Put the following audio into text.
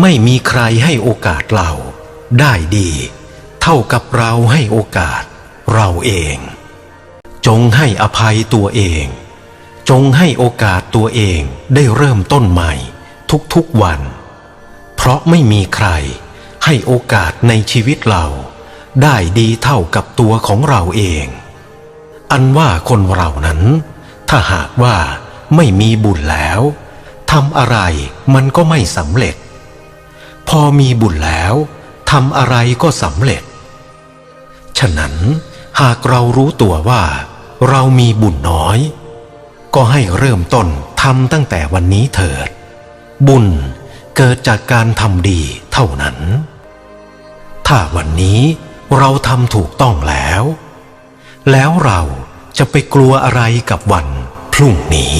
ไม่มีใครให้โอกาสเรา ได้ดี เท่ากับเราให้โอกาส เราเอง จงให้อภัยตัวเอง จงให้โอกาสตัวเองได้เริ่มต้นใหม่ ทุกๆวัน เพราะไม่มีใครให้โอกาสในชีวิตเรา ได้ดีเท่ากับตัวของเราเอง อันว่าคนเรานั้น ถ้าหากว่าไม่มีบุญแล้วทำอะไรมันก็ไม่สำเร็จ อมีบุญแล้วทำอะไรก็สำเร็จ ฉะนั้นหากเรารู้ตัวว่า เรามีบุญน้อย ก็ให้เริ่มต้นทำตั้งแต่วันนี้เถิด บุญเกิดจากการทำดีเท่านั้น ถ้าวันนี้เราทำถูกต้องแล้ว แล้วเราจะไปกลัวอะไรกับวันพรุ่งนี้